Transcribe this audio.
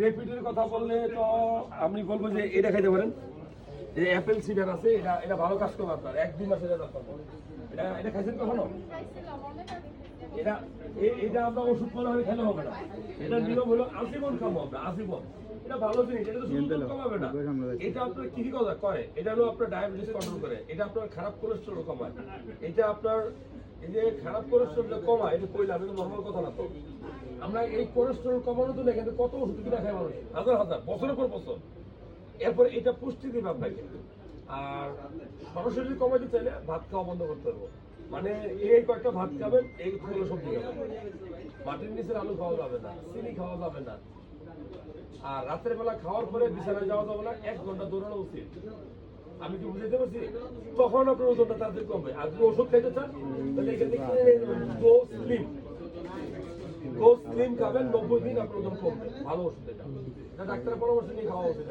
রেপিডের কথা বললে তো আমি বলব যে এটা খাইতে পারেন। যে অ্যাপেল সিডার আছে, এটা এটা ভালো কাজ করবে আপনার এক, দুই মাসের এটা এটা এটা খাইছেন কখনো? এটা এটা আমরা ওষুধ মনে হয় খেলে হবে না। এটা নিয়ম হলো আজীবন খাব আমরা, আজীবন। এটা ভালো জিনিস, এটা তো শুধু কমাবে না। এটা আপনার কি কথা করে এটা হলো আপনার ডায়াবেটিস কন্ট্রোল করে। এটা আপনার খারাপ কোলেস্ট্রল কমায়। এটা আপনার, এই যে খারাপ কোলেস্ট্রল কমায়, এটা কইলাম, এটা নর্মাল কথা না তো। আমরা এই কোলেস্ট্রল কমানোর জন্য কিন্তু কত ওষুধ কিনা খাই মানুষ? হাজার হাজার, বছরের পর বছর। এরপরে এটা পুষ্টি দিবে আপনাকে আর সরাসরি কমাতে চাইলে ভাত খাওয়া বন্ধ করতে হবে। মানে এই কয়েকটা ভাত খাবেন, এই কোনো সবজি খাবেন। মাটির নিচের আলু খাওয়া যাবে না, চিনি খাওয়া যাবে না। আর রাতের বেলা খাওয়ার পরে বিছানায় যাওয়া যাবে না, এক ঘণ্টা দৌড়ানো উচিত। আমি কি বুঝাইতে পারছি? তখন আপনার ওজনটা তাড়াতাড়ি কমবে। আর যদি ওষুধ খাইতে চান, তাহলে এখানে দিন খাবেন, নব্বই দিন আপনার ওজন কমবে ভালো ওষুধ এটা ডাক্তারের পরামর্শ নিয়ে খাওয়া উচিত।